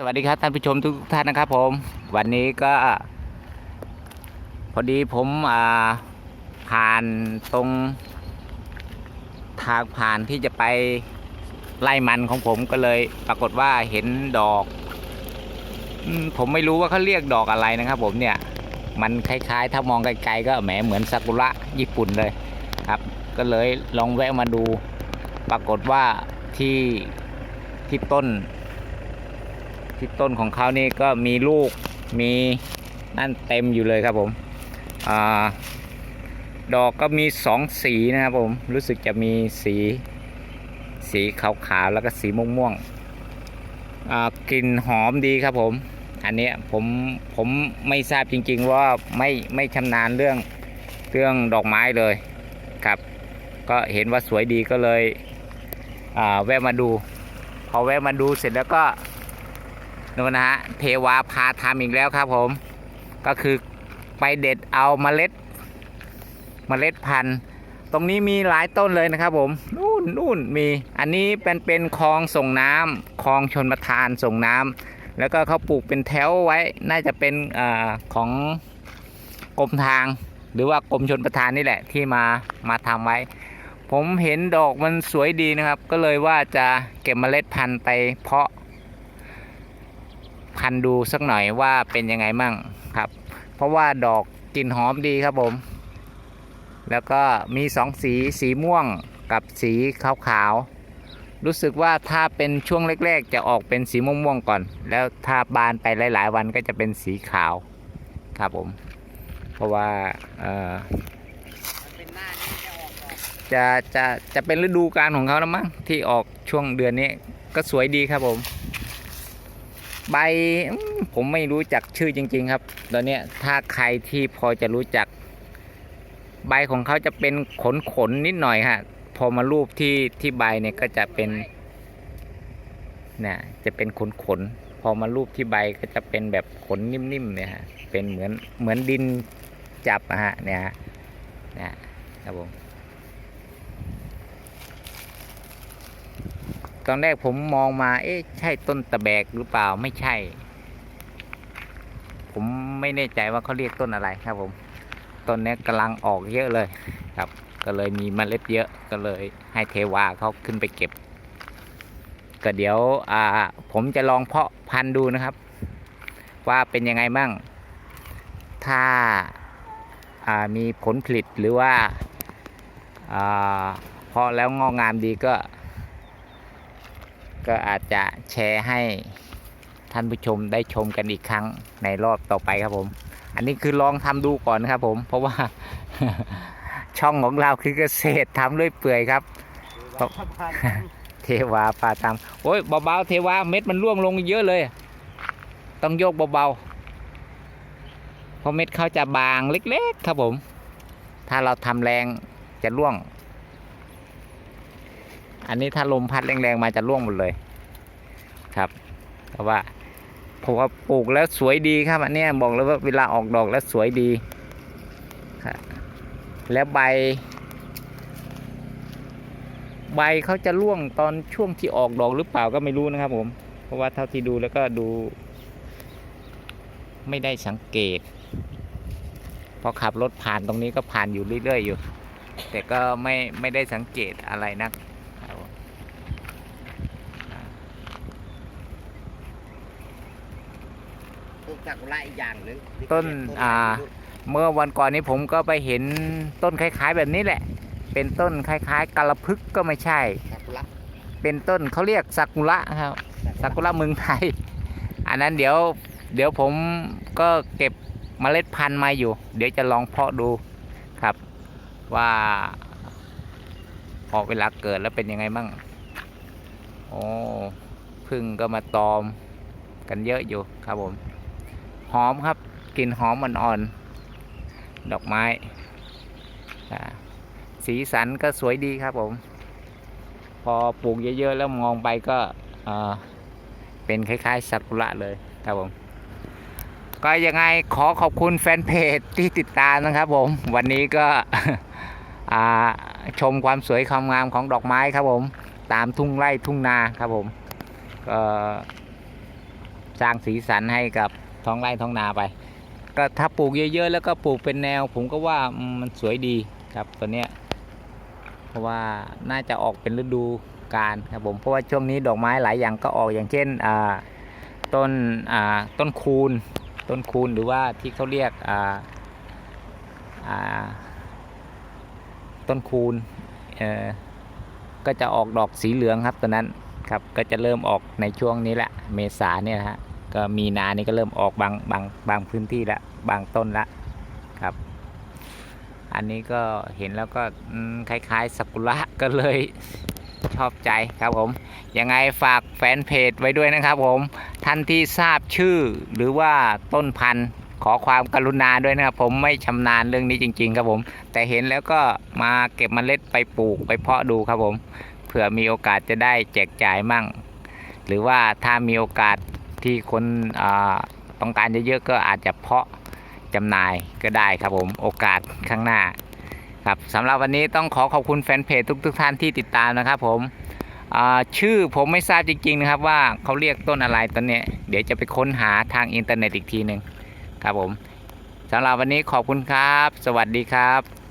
สวัสดีครับท่านผู้ชมทุกท่านนะครับผม วันนี้ก็ พอดีผมผ่านตรง ทางผ่านที่จะไปไล่มันของผมก็เลย ปรากฏว่าเห็นดอกผมไม่รู้ว่าเขาเรียกดอกอะไรนะครับ ผมเนี่ย มันคล้ายๆ ถ้ามองไกลๆก็แหมเหมือนซากุระญี่ปุ่นเลยครับ ก็เลยลองแวะมาดู ปรากฏว่าที่ที่ต้น ที่ต้นของเขานี่ก็มีลูกมีนั่นเต็มอยู่เลยครับผมอดอกก็มีสองสีนะครับผมรู้สึกจะมีสี สีขาวๆแล้วก็สีม่วงๆอ่ากลิ่นหอมดีครับผม อันนี้ผมผมไม่ทราบจริง ๆ ว่าไม่ไม่ชำนาญเรื่องเรื่องดอกไม้เลยครับ ก็เห็นว่าสวยดีก็เลยแวะมาดู พอแวะมาดูเสร็จแล้วก็ นู่นนะฮะเทวาพาทำอีกแล้วครับผม ก็คือไปเด็ดเอาเมล็ด เมล็ดพันธุ์ ตรงนี้มีหลายต้นเลยนะครับผม นู่นนู่นมี อันนี้เป็นเป็นคลองส่งน้ำคลองชนประทานส่งน้ำแล้วก็เขาปลูกเป็นแถวไว้ น่าจะเป็นอของกรมทาง หรือว่ากรมชนประทานนี่แหละที่มามาทำไว้ ผมเห็นดอกมันสวยดีนะครับ ก็เลยว่าจะเก็บเมล็ดพันธุ์ไปเพาะ พันธุ์ดูสักหน่อยว่าเป็นยังไงมั่งครับ เพราะว่าดอกกลิ่นหอมดีครับผม แล้วก็มีสองสีสีม่วงกับสีขาวๆรู้สึกว่าถ้าเป็นช่วงแรกๆ จะออกเป็นสีม่วงๆก่อน แล้วถ้าบานไปหลายๆ วันก็จะเป็นสีขาวครับผม เพราะว่าเออจะจะจะจะเป็นฤดูกาลของเขาแล้วมั้งที่ออกช่วงเดือนนี้ก็สวยดีครับผม ใบผมไม่รู้จักชื่อจริง ๆ ครับ ตอนนี้ถ้าใครที่พอจะรู้จัก ใบของเขาจะเป็นขนขนๆนิดหน่อยฮะพอมารูปที่ที่ใบเนี่ยก็จะเป็นนี่จะเป็นขนขนๆพอมารูปที่ใบก็จะเป็นแบบขนนิ่มๆเนี่ยฮะเป็นเหมือนเหมือนดินจับอะฮะเนี่ยฮะนี่ยครับผม ตอนแรกผมมองมา เอ๊ะ ใช่ต้นตะแบกหรือเปล่าไม่ใช่ ผมไม่แน่ใจว่าเขาเรียกต้นอะไรครับผม ต้นนี้กำลังออกเยอะเลยครับ ก็เลยมีเมล็ดเยอะก็เลยให้เทวาเขาขึ้นไปเก็บ ก็เดี๋ยวอ่าผมจะลองเพาะพันธุ์ดูนะครับ ว่าเป็นยังไงบ้าง ถ้าอ่ามีผลผลิตหรือว่าอ่าเพาะแล้วงอกงามดีก็ ก็อาจจะแชร์ให้ท่านผู้ชมได้ชมกันอีกครั้งในรอบต่อไปครับผม อันนี้คือลองทำดูก่อนครับผม เพราะว่าช่องของเราคือเกษตรทำด้วยเปื่อยครับ เทวาปลาตามโอ้ยเบาๆเทวาเม็ดมันร่วงลงเยอะเลย ต้องโยกเบาๆเพราะเม็ดเขาจะบางเล็ก ๆ ครับผม ถ้าเราทำแรงจะร่วง อันนี้ถ้าลมพัดแรงๆมาจะร่วงหมดเลยครับเพราะว่าผมว่าปลูกแล้วสวยดีครับอันนี้บอกเลยว่าเวลาออกดอกแล้วสวยดีครับแล้วใบ ใบเขาจะร่วงตอนช่วงที่ออกดอกหรือเปล่าก็ไม่รู้นะครับ ผม เพราะว่าเท่าที่ดูแล้วก็ดู ไม่ได้สังเกต พอขับรถผ่านตรงนี้ก็ผ่านอยู่เรื่อยๆอยู่ แต่ก็ไม่ไม่ได้สังเกตอะไรนักครับผม ปลูกจากไรอีกอย่างหนึ่งต้นอ่าเมื่อวันก่อนนี้ผมก็ไปเห็นต้นคล้ายๆแบบนี้แหละ เป็นต้นคล้ายๆกาลพึกษ์ก็ไม่ใช่ ซากุระเป็นต้นเขาเรียกซากุระครับ ซากุระเมืองไทย อันนั้นเดี๋ยว เดี๋ยวผมก็เก็บเมล็ดพันธุ์มาอยู่ เดี๋ยวจะลองเพาะดูครับ ว่าพอเวลาเกิดแล้วเป็นยังไงบ้างโอ้พึ่งก็มาตอมกันเยอะอยู่ครับผม หอมครับกลิ่นหอมอ่อนๆดอกไม้สีสันก็สวยดีครับผม พอปลูกเยอะๆแล้วมองไปก็เป็นคล้ายๆซากุระเลยครับผม ก็ยังไงขอขอบคุณแฟนเพจที่ติดตามนะครับผม วันนี้ก็ชมความสวยความงามของดอกไม้ครับผม ตามทุ่งไร่ทุ่งนาครับผมก็สร้างสีสันให้กับ ท้องไร่ท้องนาไปก็ถ้าปลูกเยอะๆแล้วก็ปลูกเป็นแนว ผมก็ว่ามันสวยดีครับตัวเนี้ยเพราะว่าน่าจะออกเป็นฤดูกาลครับผมเพราะว่าช่วงนี้ดอกไม้หลายอย่างก็ออกอย่างเช่นต้นต้นคูณต้นคูณหรือว่าที่เขาเรียกต้นคูณเอ่อก็จะออกดอกสีเหลืองครับตัวนั้นครับก็จะเริ่มออกในช่วงนี้แหละเมษาเนี่ยฮะ ก็มีนานี่ก็เริ่มออกบางบางบางพื้นที่ล้วบางต้นละครับ อันนี้ก็เห็นแล้วก็คล้ายๆสักุระก็เลยชอบใจครับผม ยังไงฝากแฟนเพจไว้ด้วยนะครับผม ท่านที่ทราบชื่อหรือว่าต้นพันธุ์ขอความกรุณาด้วยนะครับผมไม่ชำนาญเรื่องนี้จริง ๆ ครับผม แต่เห็นแล้วก็มาเก็บเมล็ดไปปลูกไปเพาะดูครับผมเผื่อมีโอกาสจะได้แจกจ่ายมั่ง หรือว่าถ้ามีโอกาส ที่คนต้องการเยอะๆก็อาจจะเพาะจำหน่ายก็ได้ครับผมโอกาสข้างหน้าครับสำหรับวันนี้ต้องขอขอบคุณแฟนเพจทุกๆท่านที่ติดตามนะครับผมชื่อผมไม่ทราบจริงๆนะครับว่าเขาเรียกต้นอะไรตอนเนี้ยเดี๋ยวจะไปค้นหาทางอินเทอร์เน็ตอีกทีหนึ่งครับผมสำหรับวันนี้ขอบคุณครับ สวัสดีครับ